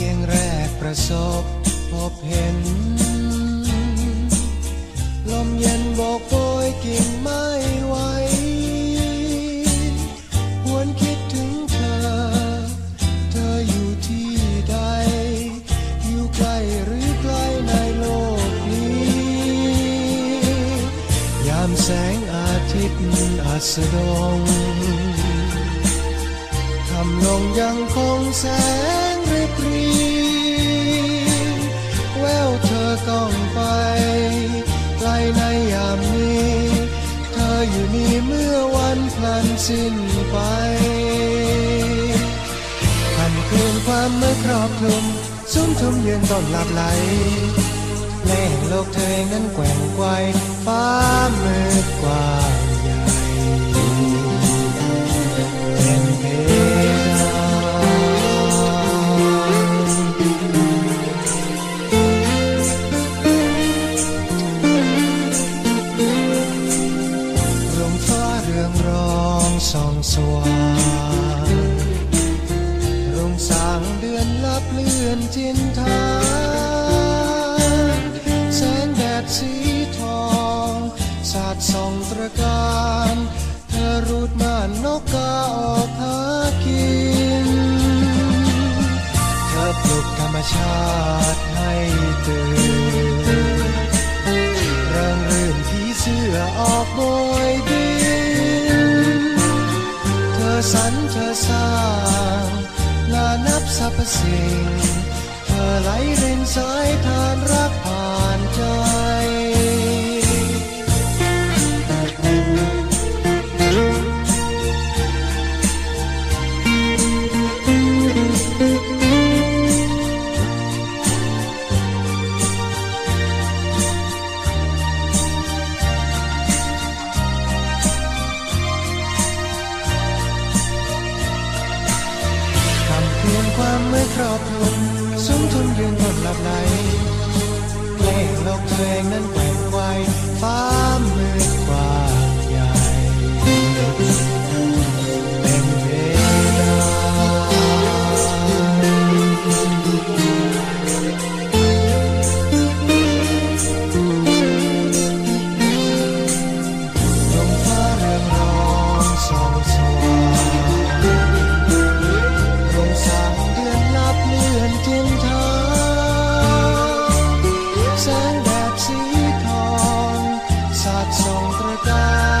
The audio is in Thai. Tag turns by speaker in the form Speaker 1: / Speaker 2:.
Speaker 1: พียงแรกประสบพบเห็น ลมเย็นโบกโบยกิ่งไม้ไหวหวนคิดถึงเธอ เธออยู่ที่ใด อยู่ใกลหรือไกลในโลกนี้ ยามแสงอาทิตย์อัสดง ทำลงยังคงแสง ริบรีแววเธอก้องไปไกลในยามนี้ เธออยู่นี่เมื่อวันพลันสิ้นไปพันคืนความเมืดครอบคลุมซุ้มทุมยืนต้นหลับไหลแล่โลกเธอนั้นแกว่งไกวฟ้ามืดกว้า ส่องสว่างรุ่งสางเดือนลับเลื่อนจินทาแสงแดดสีทองสาดส่องตระการเธอรูดม่านนกกาออกหากิน เธอปลุกธรรมชาติให้ตื่นเริงรื่นผีเสื้อออก สร้างนานับสรรพสิ่งเธอไหลเรินสายทานรักำไม่ครอบคลุมสูงทุนยืนบนหลับไหลเพลงโลกตัวงนั้นแกว่งไวฟ้า Bye.